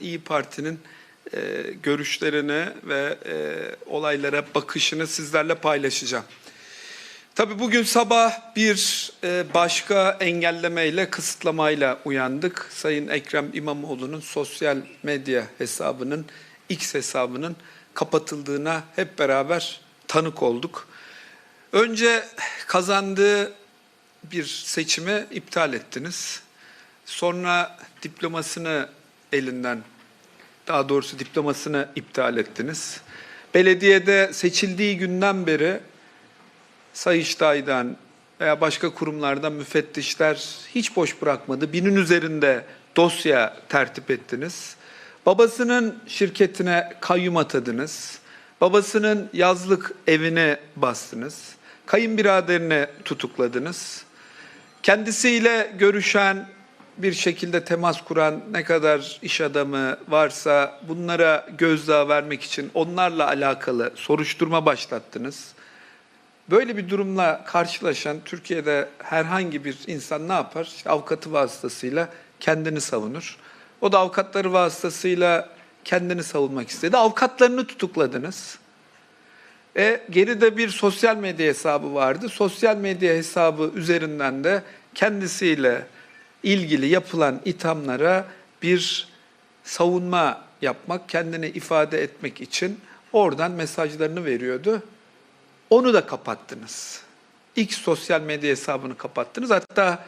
İyi Parti'nin e, görüşlerini ve e, olaylara bakışını sizlerle paylaşacağım. Tabii bugün sabah bir e, başka engellemeyle, kısıtlamayla uyandık. Sayın Ekrem İmamoğlu'nun sosyal medya hesabının, X hesabının kapatıldığına hep beraber tanık olduk. Önce kazandığı bir seçimi iptal ettiniz. Sonra diplomasını elinden, daha doğrusu diplomasını iptal ettiniz. Belediyede seçildiği günden beri Sayıştay'dan veya başka kurumlardan müfettişler hiç boş bırakmadı. Binin üzerinde dosya tertip ettiniz. Babasının şirketine kayyum atadınız. Babasının yazlık evine bastınız. Kayınbiraderini tutukladınız. Kendisiyle görüşen, bir şekilde temas kuran ne kadar iş adamı varsa bunlara gözdağı vermek için onlarla alakalı soruşturma başlattınız. Böyle bir durumla karşılaşan Türkiye'de herhangi bir insan ne yapar? İşte avukatı vasıtasıyla kendini savunur. O da avukatları vasıtasıyla kendini savunmak istedi. Avukatlarını tutukladınız. E, geride bir sosyal medya hesabı vardı. Sosyal medya hesabı üzerinden de kendisiyle ilgili yapılan ithamlara bir savunma yapmak, kendini ifade etmek için oradan mesajlarını veriyordu. Onu da kapattınız. X sosyal medya hesabını kapattınız. Hatta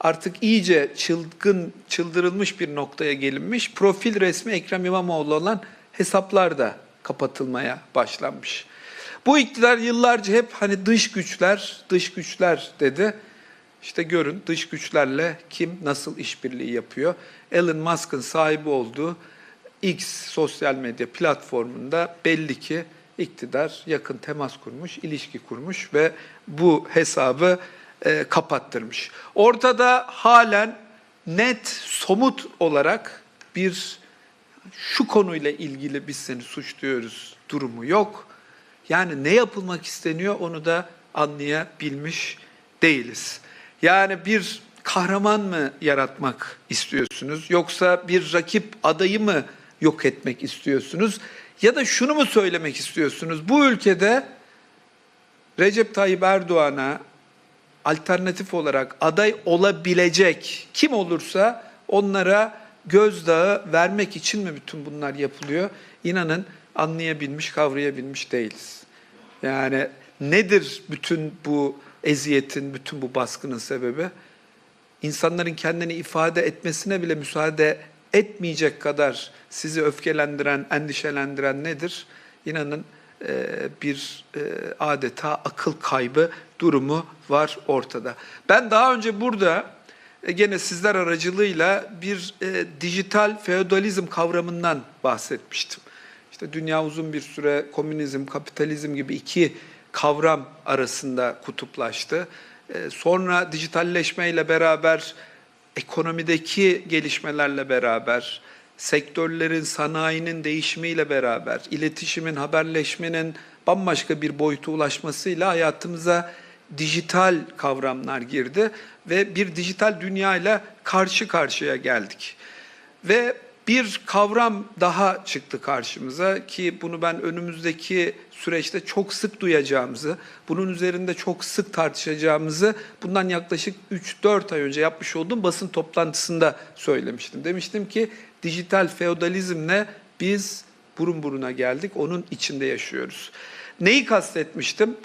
artık iyice çılgın, çıldırılmış bir noktaya gelinmiş. Profil resmi Ekrem İmamoğlu olan hesaplar da kapatılmaya başlanmış. Bu iktidar yıllarca hep hani dış güçler, dış güçler dedi. İşte görün dış güçlerle kim nasıl işbirliği yapıyor. Elon Musk'ın sahibi olduğu X sosyal medya platformunda belli ki iktidar yakın temas kurmuş, ilişki kurmuş ve bu hesabı e, kapattırmış. Ortada halen net, somut olarak bir şu konuyla ilgili biz seni suçluyoruz durumu yok. Yani ne yapılmak isteniyor onu da anlayabilmiş değiliz. Yani bir kahraman mı yaratmak istiyorsunuz yoksa bir rakip adayı mı yok etmek istiyorsunuz? Ya da şunu mu söylemek istiyorsunuz? Bu ülkede Recep Tayyip Erdoğan'a alternatif olarak aday olabilecek kim olursa onlara gözdağı vermek için mi bütün bunlar yapılıyor? İnanın anlayabilmiş, kavrayabilmiş değiliz. Yani nedir bütün bu eziyetin, bütün bu baskının sebebi? İnsanların kendini ifade etmesine bile müsaade etmeyecek kadar sizi öfkelendiren, endişelendiren nedir? İnanın e, bir e, adeta akıl kaybı durumu var ortada. Ben daha önce burada e, gene sizler aracılığıyla bir dijital feodalizm kavramından bahsetmiştim. İşte dünya uzun bir süre komünizm, kapitalizm gibi iki kavram arasında kutuplaştı. Sonra dijitalleşmeyle beraber ekonomideki gelişmelerle beraber, sektörlerin, sanayinin değişimiyle beraber, iletişimin, haberleşmenin bambaşka bir boyuta ulaşmasıyla hayatımıza dijital kavramlar girdi ve bir dijital dünyayla karşı karşıya geldik. Ve bir kavram daha çıktı karşımıza ki bunu ben önümüzdeki süreçte çok sık duyacağımızı, bunun üzerinde çok sık tartışacağımızı bundan yaklaşık 3-4 ay önce yapmış olduğum basın toplantısında söylemiştim. Demiştim ki dijital feodalizmle biz burun buruna geldik, onun içinde yaşıyoruz. Neyi kastetmiştim?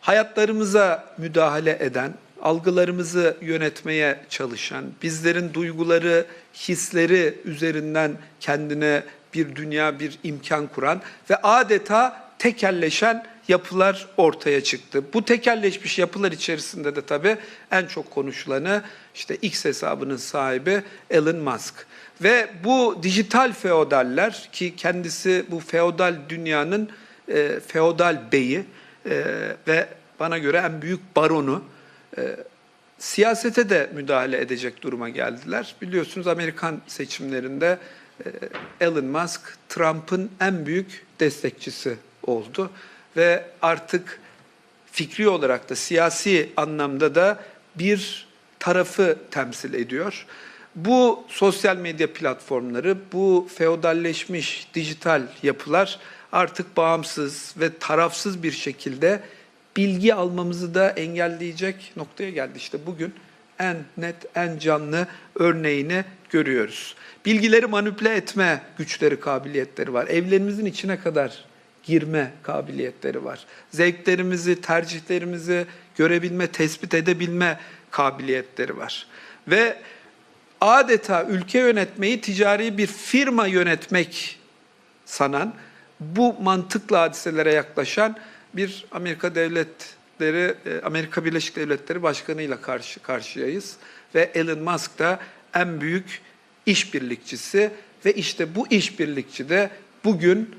Hayatlarımıza müdahale eden, algılarımızı yönetmeye çalışan, bizlerin duyguları, hisleri üzerinden kendine bir dünya, bir imkan kuran ve adeta tekelleşen yapılar ortaya çıktı. Bu tekelleşmiş yapılar içerisinde de tabii en çok konuşulanı işte X hesabının sahibi Elon Musk. Ve bu dijital feodaller ki kendisi bu feodal dünyanın e, feodal beyi e, ve bana göre en büyük baronu, e, siyasete de müdahale edecek duruma geldiler. Biliyorsunuz Amerikan seçimlerinde e, Elon Musk Trump'ın en büyük destekçisi oldu ve artık fikri olarak da siyasi anlamda da bir tarafı temsil ediyor. Bu sosyal medya platformları, bu feodalleşmiş dijital yapılar artık bağımsız ve tarafsız bir şekilde bilgi almamızı da engelleyecek noktaya geldi. İşte bugün en net, en canlı örneğini görüyoruz. Bilgileri manipüle etme güçleri, kabiliyetleri var. Evlerimizin içine kadar girme kabiliyetleri var. Zevklerimizi, tercihlerimizi görebilme, tespit edebilme kabiliyetleri var. Ve adeta ülke yönetmeyi ticari bir firma yönetmek sanan, bu mantıkla hadiselere yaklaşan bir Amerika devletleri, e, Amerika Birleşik Devletleri Başkanı'yla karşı karşıyayız. Ve Elon Musk da en büyük işbirlikçisi ve işte bu işbirlikçi de bugün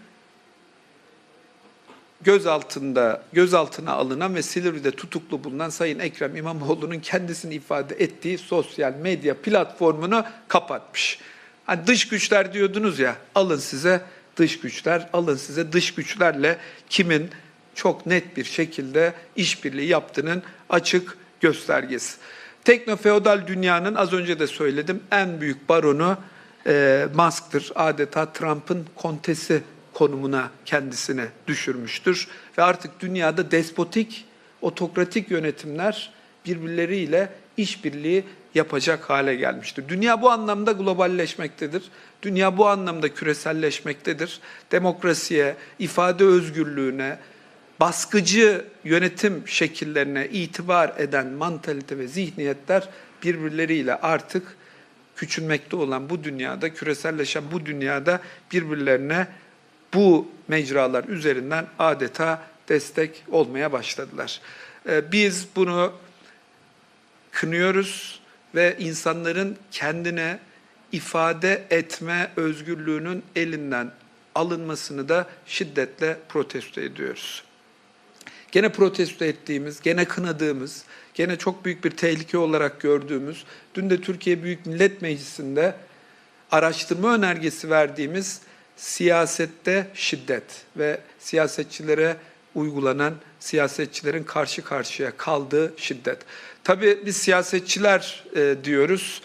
gözaltında gözaltına alınan ve Silivri'de tutuklu bulunan Sayın Ekrem İmamoğlu'nun kendisini ifade ettiği sosyal medya platformunu kapatmış. Hani dış güçler diyordunuz ya, alın size dış güçler, alın size dış güçlerle kimin çok net bir şekilde işbirliği yaptığının açık göstergesi. Teknofeodal dünyanın az önce de söyledim en büyük baronu e, Musk'tır. Adeta Trump'ın kontesi konumuna kendisini düşürmüştür. Ve artık dünyada despotik, otokratik yönetimler birbirleriyle işbirliği yapacak hale gelmiştir. Dünya bu anlamda globalleşmektedir. Dünya bu anlamda küreselleşmektedir. Demokrasiye, ifade özgürlüğüne, baskıcı yönetim şekillerine itibar eden mantalite ve zihniyetler birbirleriyle artık küçülmekte olan bu dünyada, küreselleşen bu dünyada birbirlerine bu mecralar üzerinden adeta destek olmaya başladılar. Ee, Biz bunu kınıyoruz ve insanların kendine ifade etme özgürlüğünün elinden alınmasını da şiddetle protesto ediyoruz. Gene protesto ettiğimiz, gene kınadığımız, gene çok büyük bir tehlike olarak gördüğümüz, dün de Türkiye Büyük Millet Meclisi'nde araştırma önergesi verdiğimiz siyasette şiddet ve siyasetçilere uygulanan siyasetçilerin karşı karşıya kaldığı şiddet. Tabii biz siyasetçiler e, diyoruz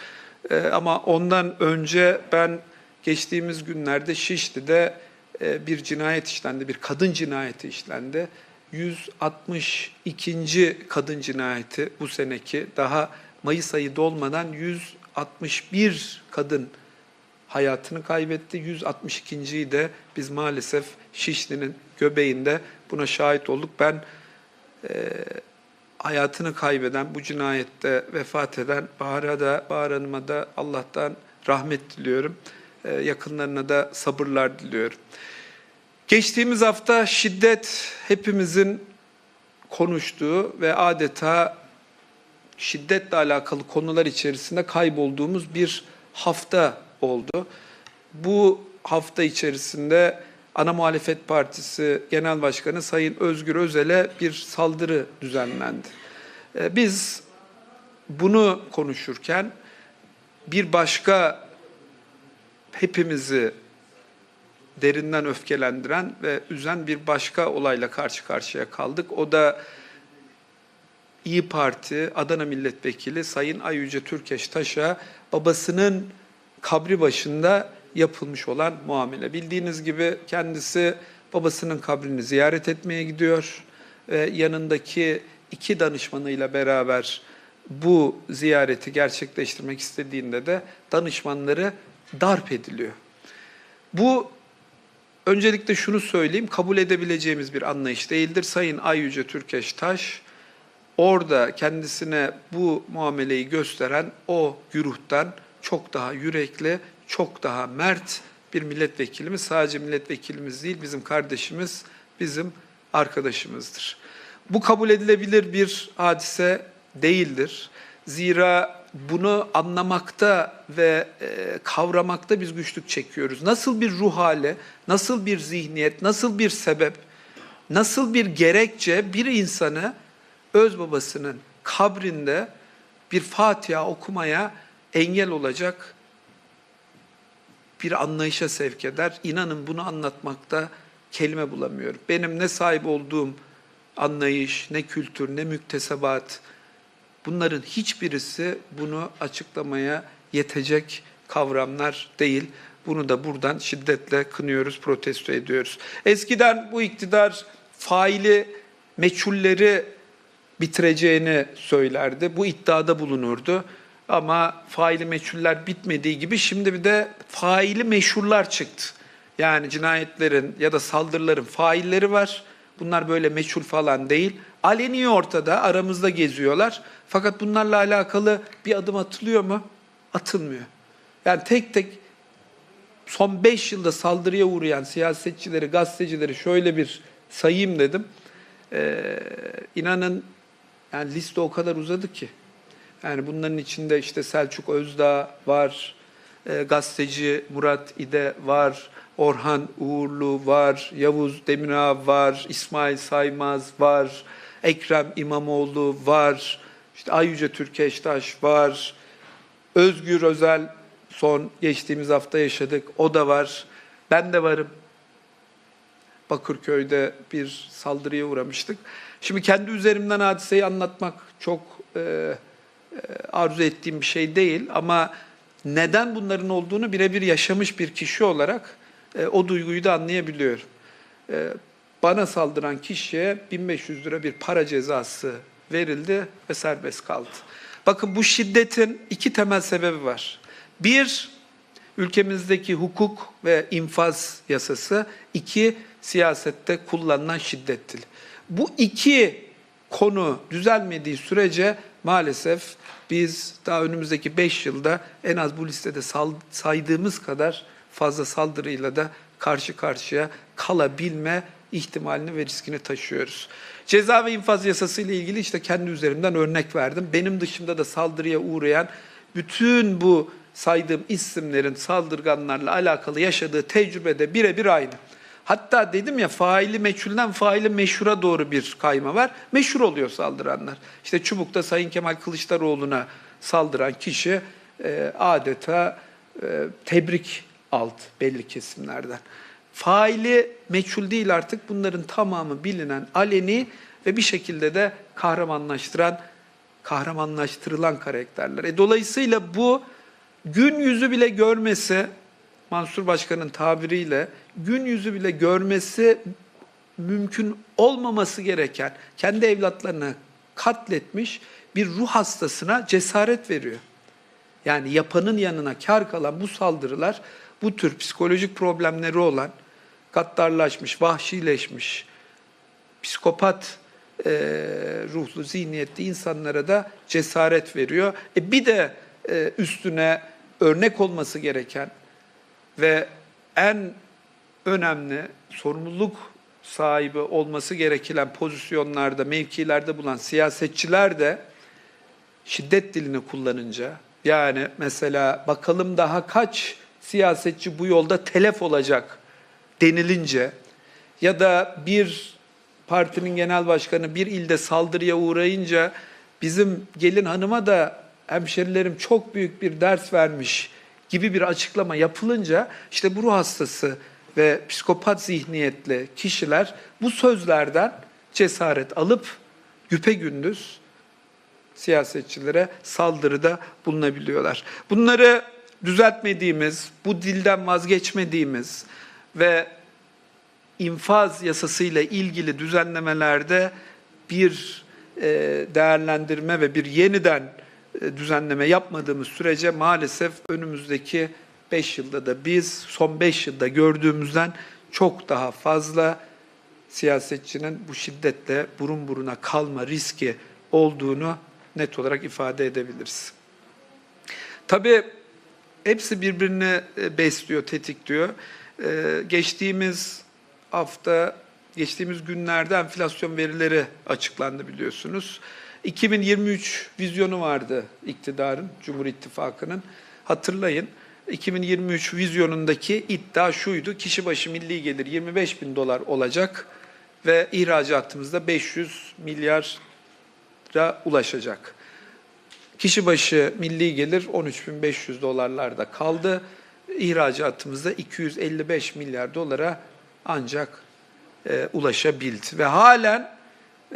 e, ama ondan önce ben geçtiğimiz günlerde Şişli'de e, bir cinayet işlendi, bir kadın cinayeti işlendi. 162. kadın cinayeti bu seneki daha Mayıs ayı dolmadan 161 kadın hayatını kaybetti. 162.yi de biz maalesef Şişli'nin göbeğinde buna şahit olduk. Ben e, hayatını kaybeden, bu cinayette vefat eden Bahar'a da, Bahar Hanım'a da Allah'tan rahmet diliyorum. E, yakınlarına da sabırlar diliyorum. Geçtiğimiz hafta şiddet hepimizin konuştuğu ve adeta şiddetle alakalı konular içerisinde kaybolduğumuz bir hafta oldu. Bu hafta içerisinde Ana Muhalefet Partisi Genel Başkanı Sayın Özgür Özel'e bir saldırı düzenlendi. Ee, Biz bunu konuşurken bir başka hepimizi derinden öfkelendiren ve üzen bir başka olayla karşı karşıya kaldık. O da İyi Parti Adana Milletvekili Sayın Ayyüce Türkeş Taş'a babasının kabri başında yapılmış olan muamele. Bildiğiniz gibi kendisi babasının kabrini ziyaret etmeye gidiyor ve yanındaki iki danışmanıyla beraber bu ziyareti gerçekleştirmek istediğinde de danışmanları darp ediliyor. Bu öncelikle şunu söyleyeyim, kabul edebileceğimiz bir anlayış değildir. Sayın Ayyüce Türkeş Taş, orada kendisine bu muameleyi gösteren o güruhtan çok daha yürekli, çok daha mert bir milletvekilimiz. Sadece milletvekilimiz değil, bizim kardeşimiz, bizim arkadaşımızdır. Bu kabul edilebilir bir hadise değildir. Zira bunu anlamakta ve e, kavramakta biz güçlük çekiyoruz. Nasıl bir ruh hali, nasıl bir zihniyet, nasıl bir sebep, nasıl bir gerekçe bir insanı öz babasının kabrinde bir Fatiha okumaya engel olacak bir anlayışa sevk eder. İnanın bunu anlatmakta kelime bulamıyorum. Benim ne sahip olduğum anlayış, ne kültür, ne müktesebat bunların hiçbirisi bunu açıklamaya yetecek kavramlar değil. Bunu da buradan şiddetle kınıyoruz, protesto ediyoruz. Eskiden bu iktidar faili meçhulleri bitireceğini söylerdi. Bu iddiada bulunurdu. Ama faili meçhuller bitmediği gibi şimdi bir de faili meşhurlar çıktı. Yani cinayetlerin ya da saldırıların failleri var. Bunlar böyle meçhul falan değil. Aleni ortada, aramızda geziyorlar. Fakat bunlarla alakalı bir adım atılıyor mu? Atılmıyor. Yani tek tek son 5 yılda saldırıya uğrayan siyasetçileri, gazetecileri şöyle bir sayayım dedim. Ee, inanın yani liste o kadar uzadı ki. Yani bunların içinde işte Selçuk Özdağ var, e, gazeteci Murat İde var, Orhan Uğurlu var, Yavuz Demirağ var, İsmail Saymaz var, Ekrem İmamoğlu var, işte Ayyüce Türkeştaş var, Özgür Özel son geçtiğimiz hafta yaşadık, o da var. Ben de varım. Bakırköy'de bir saldırıya uğramıştık. Şimdi kendi üzerimden hadiseyi anlatmak çok e, e, arzu ettiğim bir şey değil ama neden bunların olduğunu birebir yaşamış bir kişi olarak e, o duyguyu da anlayabiliyorum. E, bana saldıran kişiye 1500 lira bir para cezası verildi ve serbest kaldı. Bakın bu şiddetin iki temel sebebi var. Bir, ülkemizdeki hukuk ve infaz yasası. iki siyasette kullanılan şiddet dili. Bu iki konu düzelmediği sürece maalesef biz daha önümüzdeki 5 yılda en az bu listede saydığımız kadar fazla saldırıyla da karşı karşıya kalabilme ihtimalini ve riskini taşıyoruz. Ceza ve infaz yasası ile ilgili işte kendi üzerimden örnek verdim. Benim dışımda da saldırıya uğrayan bütün bu saydığım isimlerin saldırganlarla alakalı yaşadığı tecrübede birebir aynı. Hatta dedim ya faili meçhulden faili meşhura doğru bir kayma var. Meşhur oluyor saldıranlar. İşte Çubuk'ta Sayın Kemal Kılıçdaroğlu'na saldıran kişi e, adeta e, tebrik aldı belli kesimlerden. Faili meçhul değil artık bunların tamamı bilinen, aleni ve bir şekilde de kahramanlaştıran, kahramanlaştırılan karakterler. E, dolayısıyla bu gün yüzü bile görmesi, Mansur Başkan'ın tabiriyle gün yüzü bile görmesi mümkün olmaması gereken, kendi evlatlarını katletmiş bir ruh hastasına cesaret veriyor. Yani yapanın yanına kar kalan bu saldırılar, bu tür psikolojik problemleri olan, gaddarlaşmış, vahşileşmiş, psikopat e, ruhlu, zihniyetli insanlara da cesaret veriyor. E bir de e, üstüne örnek olması gereken ve en önemli sorumluluk sahibi olması gereken pozisyonlarda, mevkilerde bulunan siyasetçiler de şiddet dilini kullanınca, yani mesela bakalım daha kaç siyasetçi bu yolda telef olacak denilince ya da bir partinin genel başkanı bir ilde saldırıya uğrayınca bizim gelin hanıma da hemşerilerim çok büyük bir ders vermiş gibi bir açıklama yapılınca işte bu ruh hastası ve psikopat zihniyetli kişiler bu sözlerden cesaret alıp güpegündüz siyasetçilere saldırıda bulunabiliyorlar. Bunları düzeltmediğimiz, bu dilden vazgeçmediğimiz ve infaz yasasıyla ilgili düzenlemelerde bir e, değerlendirme ve bir yeniden e, düzenleme yapmadığımız sürece maalesef önümüzdeki 5 yılda da biz son 5 yılda gördüğümüzden çok daha fazla siyasetçinin bu şiddetle burun buruna kalma riski olduğunu net olarak ifade edebiliriz. Tabii hepsi birbirini e, besliyor, tetikliyor. Ee, geçtiğimiz hafta, geçtiğimiz günlerde enflasyon verileri açıklandı biliyorsunuz. 2023 vizyonu vardı iktidarın, Cumhur İttifakı'nın. Hatırlayın, 2023 vizyonundaki iddia şuydu, kişi başı milli gelir 25 bin dolar olacak ve ihracatımızda 500 milyara ulaşacak. Kişi başı milli gelir 13.500 dolarlarda kaldı. İhracatımızda 255 milyar dolara ancak e, ulaşabildi. Ve halen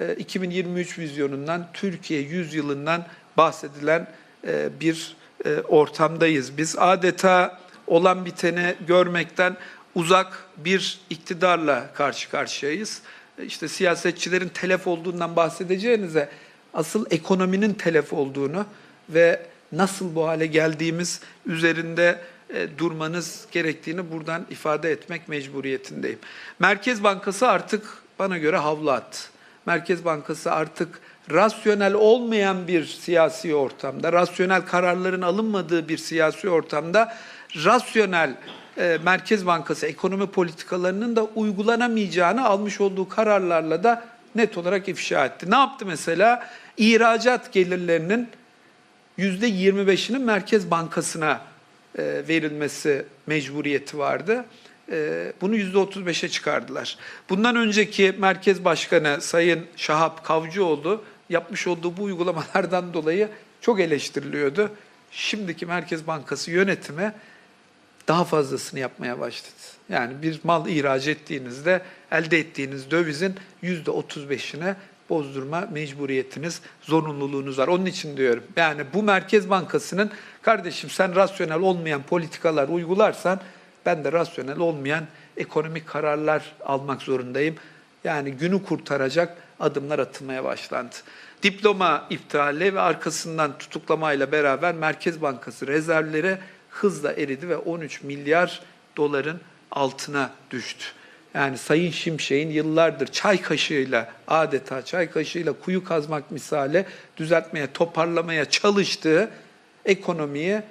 e, 2023 vizyonundan, Türkiye 100 yılından bahsedilen e, bir e, ortamdayız. Biz adeta olan biteni görmekten uzak bir iktidarla karşı karşıyayız. E, İşte siyasetçilerin telef olduğundan bahsedeceğinize asıl ekonominin telef olduğunu ve nasıl bu hale geldiğimiz üzerinde e, durmanız gerektiğini buradan ifade etmek mecburiyetindeyim. Merkez Bankası artık bana göre havlu attı. Merkez Bankası artık rasyonel olmayan bir siyasi ortamda, rasyonel kararların alınmadığı bir siyasi ortamda rasyonel e, Merkez Bankası ekonomi politikalarının da uygulanamayacağını almış olduğu kararlarla da net olarak ifşa etti. Ne yaptı mesela? İhracat gelirlerinin %25'inin Merkez Bankası'na e, verilmesi mecburiyeti vardı. E, bunu %35'e çıkardılar. Bundan önceki Merkez Başkanı Sayın Şahap Kavcıoğlu yapmış olduğu bu uygulamalardan dolayı çok eleştiriliyordu. Şimdiki Merkez Bankası yönetimi daha fazlasını yapmaya başladı. Yani bir mal ihraç ettiğinizde elde ettiğiniz dövizin %35'ine bozdurma mecburiyetiniz, zorunluluğunuz var. Onun için diyorum. Yani bu Merkez Bankası'nın kardeşim sen rasyonel olmayan politikalar uygularsan ben de rasyonel olmayan ekonomik kararlar almak zorundayım. Yani günü kurtaracak adımlar atılmaya başlandı. Diploma iptali ve arkasından tutuklamayla beraber Merkez Bankası rezervleri hızla eridi ve 13 milyar doların altına düştü. Yani Sayın Şimşek'in yıllardır çay kaşığıyla adeta çay kaşığıyla kuyu kazmak misali düzeltmeye, toparlamaya çalıştığı ekonomiyi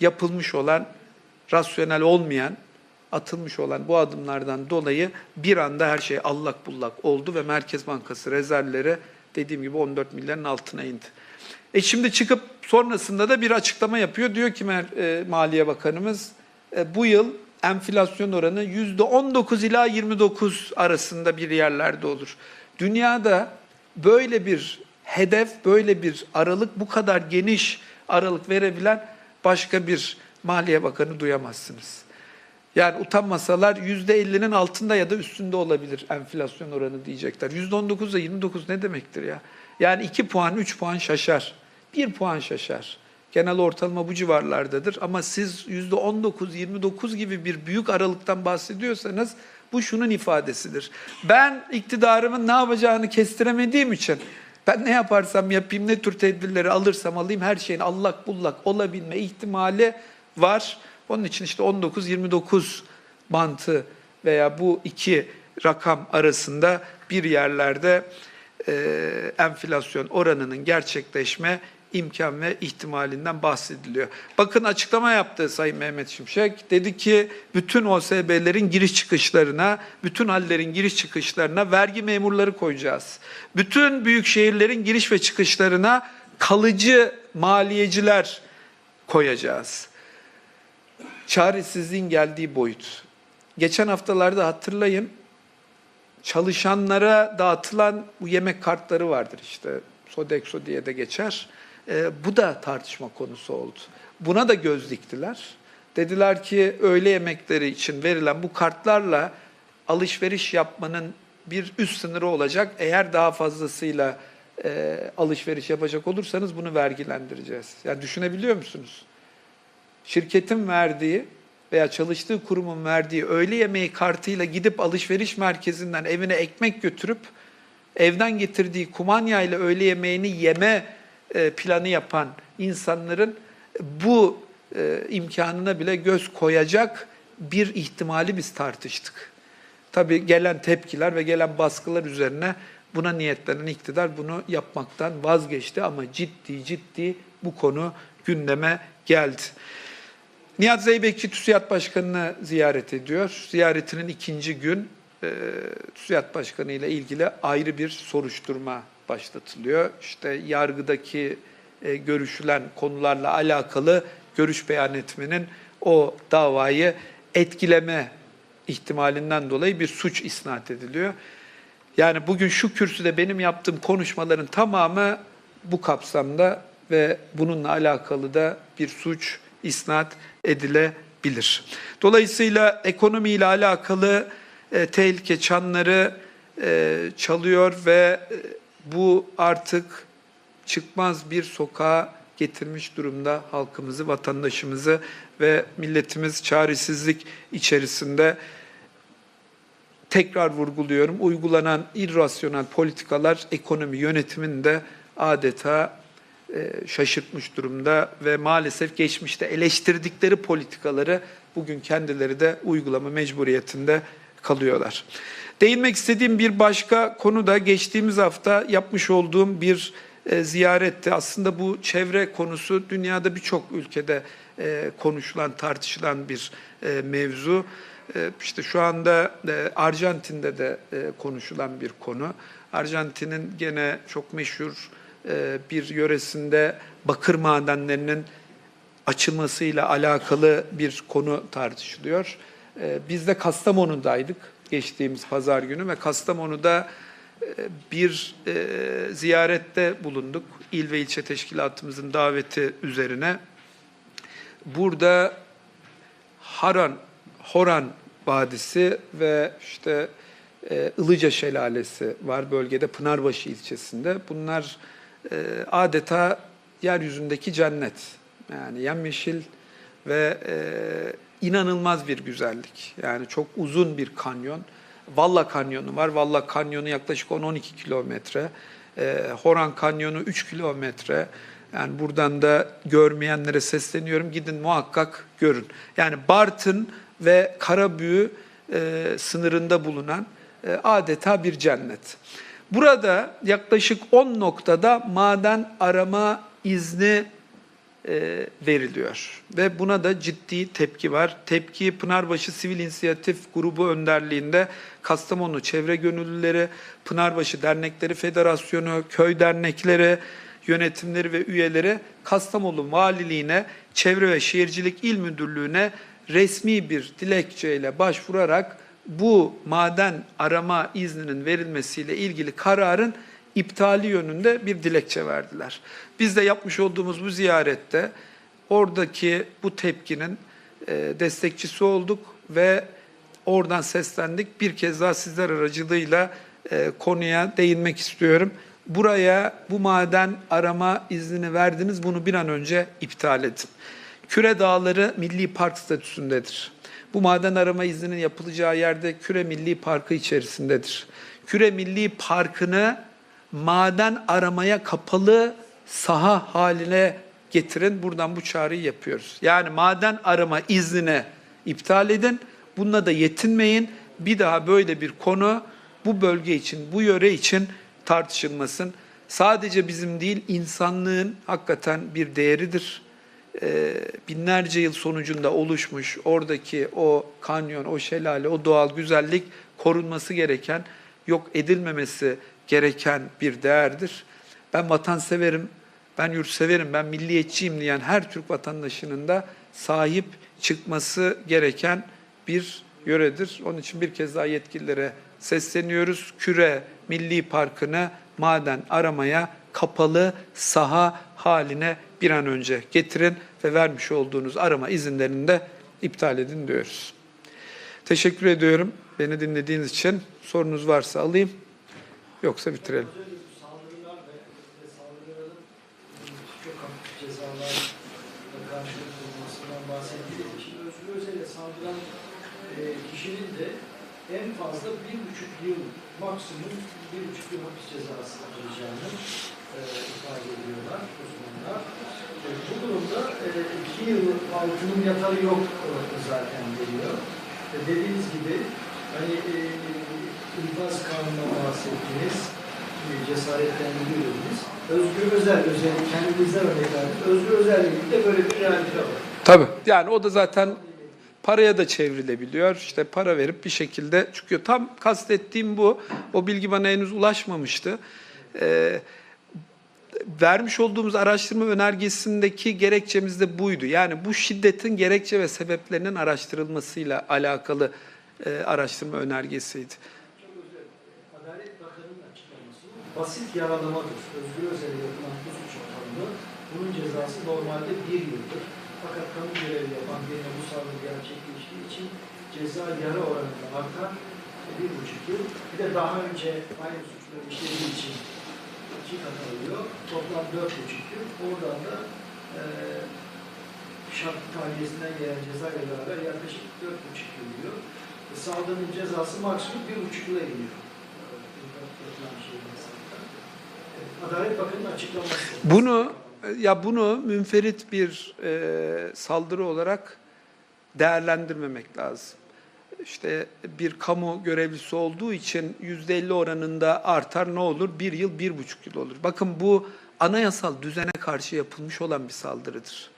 yapılmış olan, rasyonel olmayan, atılmış olan bu adımlardan dolayı bir anda her şey allak bullak oldu ve Merkez Bankası rezervleri dediğim gibi 14 milyarın altına indi. E şimdi çıkıp sonrasında da bir açıklama yapıyor. Diyor ki e, Maliye Bakanımız e, bu yıl enflasyon oranı %19 ila 29 arasında bir yerlerde olur. Dünyada böyle bir hedef, böyle bir aralık, bu kadar geniş aralık verebilen başka bir Maliye Bakanı duyamazsınız. Yani utanmasalar %50'nin altında ya da üstünde olabilir enflasyon oranı diyecekler. %19 ile 29 ne demektir ya? Yani 2 puan, 3 puan şaşar. 1 puan şaşar. Genel ortalama bu civarlardadır ama siz %19-29 gibi bir büyük aralıktan bahsediyorsanız bu şunun ifadesidir. Ben iktidarımın ne yapacağını kestiremediğim için ben ne yaparsam yapayım, ne tür tedbirleri alırsam alayım her şeyin allak bullak olabilme ihtimali var. Onun için işte 19-29 bantı veya bu iki rakam arasında bir yerlerde e, enflasyon oranının gerçekleşme imkan ve ihtimalinden bahsediliyor. Bakın açıklama yaptı Sayın Mehmet Şimşek. Dedi ki bütün OSB'lerin giriş çıkışlarına, bütün hallerin giriş çıkışlarına vergi memurları koyacağız. Bütün büyük şehirlerin giriş ve çıkışlarına kalıcı maliyeciler koyacağız. Çaresizliğin geldiği boyut. Geçen haftalarda hatırlayın çalışanlara dağıtılan bu yemek kartları vardır işte. Sodexo diye de geçer. E, bu da tartışma konusu oldu. Buna da göz diktiler. Dediler ki öğle yemekleri için verilen bu kartlarla alışveriş yapmanın bir üst sınırı olacak. Eğer daha fazlasıyla e, alışveriş yapacak olursanız bunu vergilendireceğiz. Yani düşünebiliyor musunuz? Şirketin verdiği veya çalıştığı kurumun verdiği öğle yemeği kartıyla gidip alışveriş merkezinden evine ekmek götürüp evden getirdiği kumanya ile öğle yemeğini yeme e, planı yapan insanların bu e, imkanına bile göz koyacak bir ihtimali biz tartıştık. Tabii gelen tepkiler ve gelen baskılar üzerine buna niyetlenen iktidar bunu yapmaktan vazgeçti ama ciddi ciddi bu konu gündeme geldi. Nihat Zeybekçi TÜSİAD Başkanı'nı ziyaret ediyor. Ziyaretinin ikinci gün e, TÜSİAD Başkanı ile ilgili ayrı bir soruşturma başlatılıyor. İşte yargıdaki e, görüşülen konularla alakalı görüş beyan etmenin o davayı etkileme ihtimalinden dolayı bir suç isnat ediliyor. Yani bugün şu kürsüde benim yaptığım konuşmaların tamamı bu kapsamda ve bununla alakalı da bir suç isnat edilebilir. Dolayısıyla ekonomiyle alakalı e, tehlike çanları e, çalıyor ve e, bu artık çıkmaz bir sokağa getirmiş durumda halkımızı, vatandaşımızı ve milletimiz çaresizlik içerisinde tekrar vurguluyorum. Uygulanan irrasyonel politikalar ekonomi yönetiminde adeta şaşırtmış durumda ve maalesef geçmişte eleştirdikleri politikaları bugün kendileri de uygulama mecburiyetinde kalıyorlar. Değinmek istediğim bir başka konu da geçtiğimiz hafta yapmış olduğum bir e, ziyaretti. Aslında bu çevre konusu dünyada birçok ülkede e, konuşulan, tartışılan bir e, mevzu. E, işte şu anda e, Arjantin'de de e, konuşulan bir konu. Arjantin'in gene çok meşhur e, bir yöresinde bakır madenlerinin açılmasıyla alakalı bir konu tartışılıyor. E, Biz de Kastamonu'daydık geçtiğimiz pazar günü ve Kastamonu'da e, bir ziyarette bulunduk. İl ve ilçe teşkilatımızın daveti üzerine. Burada Haran, Horan Vadisi ve işte e, Ilıca Şelalesi var bölgede Pınarbaşı ilçesinde. Bunlar e, adeta yeryüzündeki cennet. Yani yemyeşil ve e, inanılmaz bir güzellik. Yani çok uzun bir kanyon. Valla Kanyonu var. Valla Kanyonu yaklaşık 10-12 kilometre. E, Horan Kanyonu 3 kilometre. Yani buradan da görmeyenlere sesleniyorum. Gidin muhakkak görün. Yani Bartın ve Karabüğü e, sınırında bulunan e, adeta bir cennet. Burada yaklaşık 10 noktada maden arama izni e, veriliyor. Ve buna da ciddi tepki var. Tepki Pınarbaşı Sivil İnisiyatif Grubu önderliğinde Kastamonu Çevre Gönüllüleri, Pınarbaşı Dernekleri Federasyonu, köy dernekleri, yönetimleri ve üyeleri Kastamonu Valiliğine, Çevre ve Şehircilik İl Müdürlüğü'ne resmi bir dilekçeyle başvurarak bu maden arama izninin verilmesiyle ilgili kararın iptali yönünde bir dilekçe verdiler. Biz de yapmış olduğumuz bu ziyarette oradaki bu tepkinin e, destekçisi olduk ve oradan seslendik. Bir kez daha sizler aracılığıyla e, konuya değinmek istiyorum. Buraya bu maden arama iznini verdiniz. Bunu bir an önce iptal edin. Küre Dağları Milli Park statüsündedir. Bu maden arama izninin yapılacağı yerde Küre Milli Parkı içerisindedir. Küre Milli Parkı'nı maden aramaya kapalı saha haline getirin. Buradan bu çağrıyı yapıyoruz. Yani maden arama iznini iptal edin. Bununla da yetinmeyin. Bir daha böyle bir konu bu bölge için, bu yöre için tartışılmasın. Sadece bizim değil, insanlığın hakikaten bir değeridir. Ee, binlerce yıl sonucunda oluşmuş oradaki o kanyon, o şelale, o doğal güzellik korunması gereken, yok edilmemesi gereken bir değerdir. Ben vatanseverim, ben yurtseverim, ben milliyetçiyim diyen her Türk vatandaşının da sahip çıkması gereken bir yöredir. Onun için bir kez daha yetkililere sesleniyoruz. Küre Milli Parkı'nı maden aramaya kapalı saha haline bir an önce getirin ve vermiş olduğunuz arama izinlerini de iptal edin diyoruz. Teşekkür ediyorum beni dinlediğiniz için. Sorunuz varsa alayım. Yoksa bitirelim. E, en fazla bir buçuk yıl, maksimum bir buçuk yıl hapis cezası alacağını e, ifade ediyorlar uzmanlar. E, bu durumda e, iki yıl altının yatarı yok zaten deniyor. E, dediğiniz gibi hani e, infaz kanununa bahsettiniz e, cesaretlendiriyoruz. Özgür Özel özellikle kendimizden örnek verdik. Özgür Özel'le böyle bir realite var. Tabii. Yani o da zaten paraya da çevrilebiliyor. İşte para verip bir şekilde çıkıyor. Tam kastettiğim bu. O bilgi bana henüz ulaşmamıştı. Ee, vermiş olduğumuz araştırma önergesindeki gerekçemiz de buydu. Yani bu şiddetin gerekçe ve sebeplerinin araştırılmasıyla alakalı e, araştırma önergesiydi. Adalet Bakanı'nın açıklaması basit yaralamadır. Özgür Özel'e yapılan bu suç ortamında bunun cezası normalde bir yıldır. Fakat kamu görevi yapan birine bu saldırı gerçekleştiği için ceza yarı oranında artar. Bir buçuk yıl. Bir de daha önce aynı suçları işlediği için iki kat alıyor. Toplam dört buçuk yıl. Oradan da e, şart tahliyesinden gelen ceza ile beraber yaklaşık 4,5 yıl diyor. E, saldırının cezası maksimum 1,5 yıla iniyor. Adalet Bakanı'nın açıklaması. Bunu ya bunu münferit bir e, saldırı olarak değerlendirmemek lazım. İşte bir kamu görevlisi olduğu için %50 oranında artar ne olur? Bir yıl, bir buçuk yıl olur. Bakın bu anayasal düzene karşı yapılmış olan bir saldırıdır.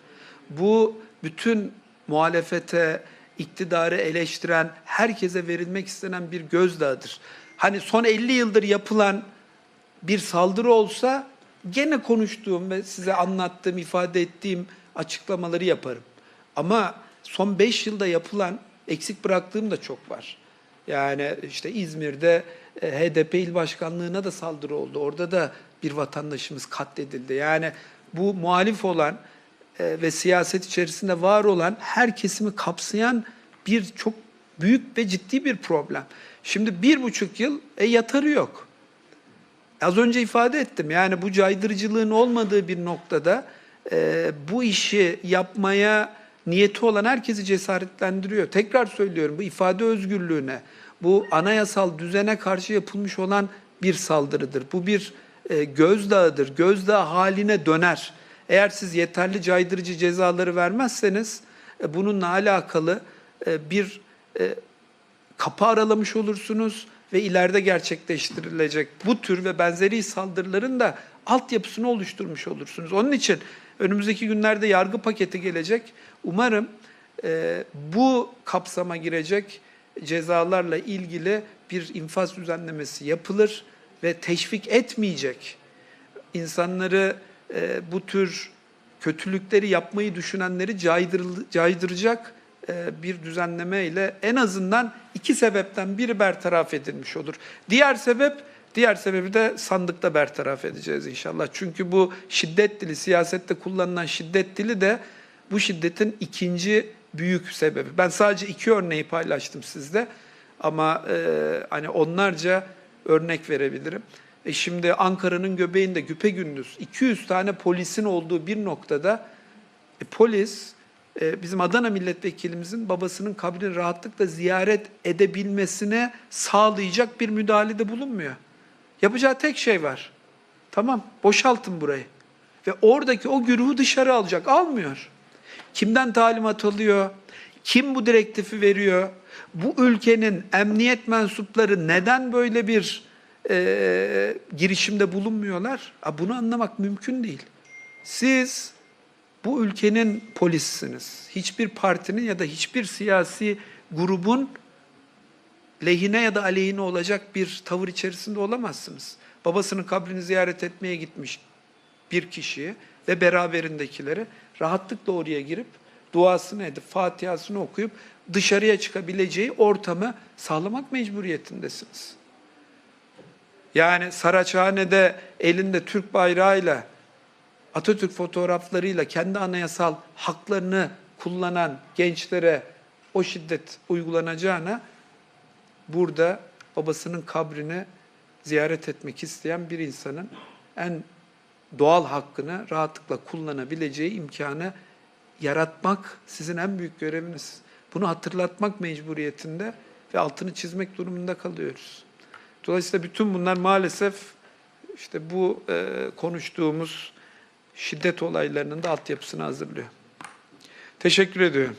Bu bütün muhalefete, iktidarı eleştiren, herkese verilmek istenen bir gözdağıdır. Hani son 50 yıldır yapılan bir saldırı olsa gene konuştuğum ve size anlattığım, ifade ettiğim açıklamaları yaparım. Ama son 5 yılda yapılan eksik bıraktığım da çok var. Yani işte İzmir'de e, HDP il başkanlığına da saldırı oldu. Orada da bir vatandaşımız katledildi. Yani bu muhalif olan e, ve siyaset içerisinde var olan her kesimi kapsayan bir çok büyük ve ciddi bir problem. Şimdi bir buçuk yıl e, yatarı yok. Az önce ifade ettim yani bu caydırıcılığın olmadığı bir noktada e, bu işi yapmaya niyeti olan herkesi cesaretlendiriyor. Tekrar söylüyorum bu ifade özgürlüğüne, bu anayasal düzene karşı yapılmış olan bir saldırıdır. Bu bir e, gözdağıdır, gözdağı haline döner. Eğer siz yeterli caydırıcı cezaları vermezseniz e, bununla alakalı e, bir e, kapı aralamış olursunuz ve ileride gerçekleştirilecek bu tür ve benzeri saldırıların da altyapısını oluşturmuş olursunuz. Onun için önümüzdeki günlerde yargı paketi gelecek. Umarım e, bu kapsama girecek cezalarla ilgili bir infaz düzenlemesi yapılır ve teşvik etmeyecek insanları e, bu tür kötülükleri yapmayı düşünenleri caydırıl- caydıracak bir düzenleme ile en azından iki sebepten biri bertaraf edilmiş olur. Diğer sebep Diğer sebebi de sandıkta bertaraf edeceğiz inşallah. Çünkü bu şiddet dili, siyasette kullanılan şiddet dili de bu şiddetin ikinci büyük sebebi. Ben sadece iki örneği paylaştım sizde ama e, hani onlarca örnek verebilirim. E şimdi Ankara'nın göbeğinde güpegündüz 200 tane polisin olduğu bir noktada e, polis e, bizim Adana milletvekilimizin babasının kabrini rahatlıkla ziyaret edebilmesine sağlayacak bir müdahalede bulunmuyor. Yapacağı tek şey var. Tamam, boşaltın burayı. Ve oradaki o güruhu dışarı alacak. Almıyor. Kimden talimat alıyor? Kim bu direktifi veriyor? Bu ülkenin emniyet mensupları neden böyle bir e, girişimde bulunmuyorlar? Ha, bunu anlamak mümkün değil. Siz bu ülkenin polisisiniz. Hiçbir partinin ya da hiçbir siyasi grubun lehine ya da aleyhine olacak bir tavır içerisinde olamazsınız. Babasının kabrini ziyaret etmeye gitmiş bir kişiyi ve beraberindekileri rahatlıkla oraya girip duasını edip Fatiha'sını okuyup dışarıya çıkabileceği ortamı sağlamak mecburiyetindesiniz. Yani Saraçhane'de elinde Türk bayrağıyla Atatürk fotoğraflarıyla kendi anayasal haklarını kullanan gençlere o şiddet uygulanacağına burada babasının kabrini ziyaret etmek isteyen bir insanın en doğal hakkını rahatlıkla kullanabileceği imkanı yaratmak sizin en büyük göreviniz. Bunu hatırlatmak mecburiyetinde ve altını çizmek durumunda kalıyoruz. Dolayısıyla bütün bunlar maalesef işte bu e, konuştuğumuz şiddet olaylarının da altyapısını hazırlıyor. Teşekkür ediyorum.